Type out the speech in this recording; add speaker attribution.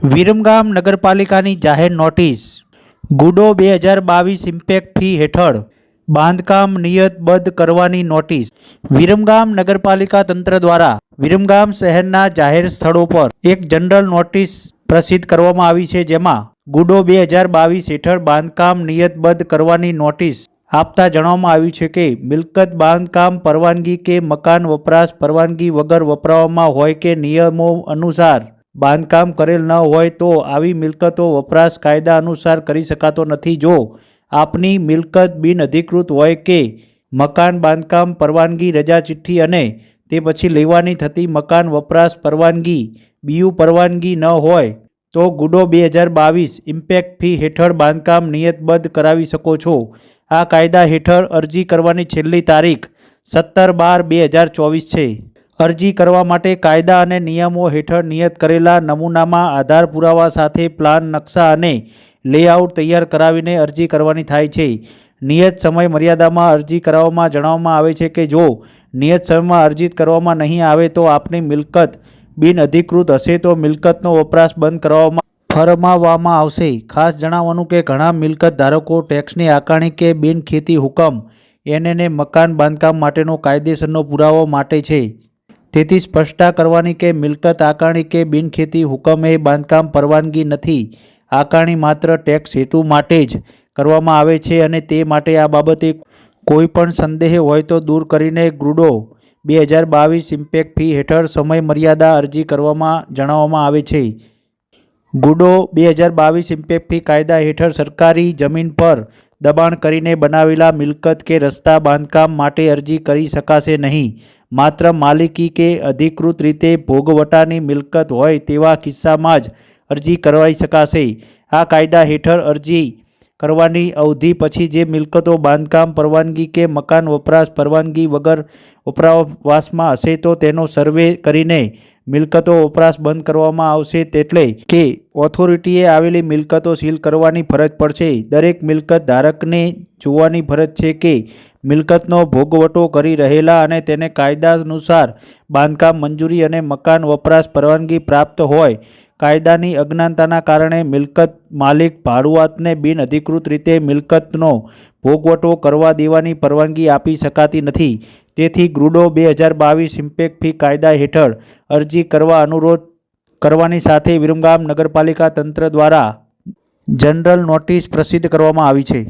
Speaker 1: વિરમગામ નગરપાલિકાની જાહેર નોટિસ, ગુડો બે હજાર બાવીસ ઇમ્પેક્ટ ફી હેઠળ બાંધકામ નિયતબદ્ધ કરવાની નોટિસ. વિરમગામ નગરપાલિકા તંત્ર દ્વારા વિરમગામ શહેરના જાહેર સ્થળો પર એક જનરલ નોટિસ પ્રસિદ્ધ કરવામાં આવી છે, જેમાં ગુડો બે હજાર બાવીસ હેઠળ બાંધકામ નિયતબદ્ધ કરવાની નોટિસ આપતા જણાવવામાં આવ્યું છે કે, મિલકત બાંધકામ પરવાનગી કે મકાન વપરાશ પરવાનગી વગર વપરાવામાં હોય કે નિયમો અનુસાર બાંધકામ કરેલ ન હોય તો આવી મિલકતો વપરાશ કાયદા અનુસાર કરી શકાતો નથી. જો આપની મિલકત બિનઅધિકૃત હોય કે મકાન બાંધકામ પરવાનગી રજા ચિઠ્ઠી અને તે પછી લેવાની થતી મકાન વપરાશ પરવાનગી, બીયુ પરવાનગી ન હોય, તો ગુડો બે હજાર બાવીસ ઇમ્પેક્ટ ફી હેઠળ બાંધકામ નિયતબદ્ધ કરાવી શકો છો. આ કાયદા હેઠળ અરજી કરવાની છેલ્લી તારીખ સત્તર બાર બે હજાર ચોવીસ છે. અરજી કરવા માટે કાયદા અને નિયમો હેઠળ નિયત કરેલા નમૂનામાં આધાર પુરાવા સાથે પ્લાન, નકશા અને લેઆઉટ તૈયાર કરાવીને અરજી કરવાની થાય છે. નિયત સમય મર્યાદામાં અરજી કરાવવામાં જણાવવામાં આવે છે કે જો નિયત સમયમાં અરજી કરવામાં નહીં આવે તો આપની મિલકત બિનઅધિકૃત હશે તો મિલકતનો વપરાશ બંધ કરવામાં ફરમાવવામાં આવશે. ખાસ જણાવવાનું કે ઘણા મિલકત ધારકો ટેક્સની આકારણી કે બિનખેતી હુકમ એને મકાન બાંધકામ માટેનો કાયદેસરનો પુરાવો માટે છે. તેથી સ્પષ્ટતા કરવાની કે મિલકત આકારણી કે બિનખેતી હુકમે બાંધકામ પરવાનગી નથી, આકારણી માત્ર ટેક્સ હેતુ માટે જ કરવામાં આવે છે અને તે માટે આ બાબતે કોઈ પણ સંદેહ હોય તો દૂર કરીને ગ્રુડો બે હજાર બાવીસ ઇમ્પેક્ટ ફી હેઠળ સમય મર્યાદા અરજી કરવામાં જણાવવામાં આવે છે. ગુડો બે હજાર બાવીસ ઇમ્પેક્ટ ફી કાયદા હેઠળ સરકારી જમીન પર દબાણ કરીને બનાવેલા મિલકત કે રસ્તા બાંધકામ માટે અરજી કરી શકાશે નહીં. માત્ર માલિકી કે અધિકૃત રીતે ભોગવટાની મિલકત હોય તેવા કિસ્સામાં જ અરજી કરવાઈ શકાશે. આ કાયદા હેઠળ અરજી કરવાની અવધિ પછી જે મિલકતો, બાંધકામ, પરવાનગી કે મકાન, વપરાશ, પરવાનગી વગર વપરાવાસમાં હશે તો તેનો સર્વે કરીને મિલકતો વપરાશ બંધ કરવામાં આવશે તેટલે કે ઓથોરિટીએ આવેલી મિલકતો સીલ કરવાની ફરજ પડશે. દરેક મિલકત ધારકને જોવાની ફરજ છે કે મિલકતનો ભોગવટો કરી રહેલા અને તેને કાયદા અનુસાર બાંધકામ મંજૂરી અને મકાન વપરાશ પરવાનગી પ્રાપ્ત હોય. કાયદાની અજ્ઞાનતાના કારણે મિલકત માલિક ભાડુઆતને બિનઅધિકૃત રીતે મિલકતનો ભોગવટો કરવા દેવાની પરવાનગી આપી શકાતી નથી. તેથી ગ્રુડો બે હજાર બાવીસ ઇમ્પેક ફી કાયદા હેઠળ અરજી કરવા અનુરોધ કરવાની સાથે વિરમગામ નગરપાલિકા તંત્ર દ્વારા જનરલ નોટિસ પ્રસિદ્ધ કરવામાં આવી છે.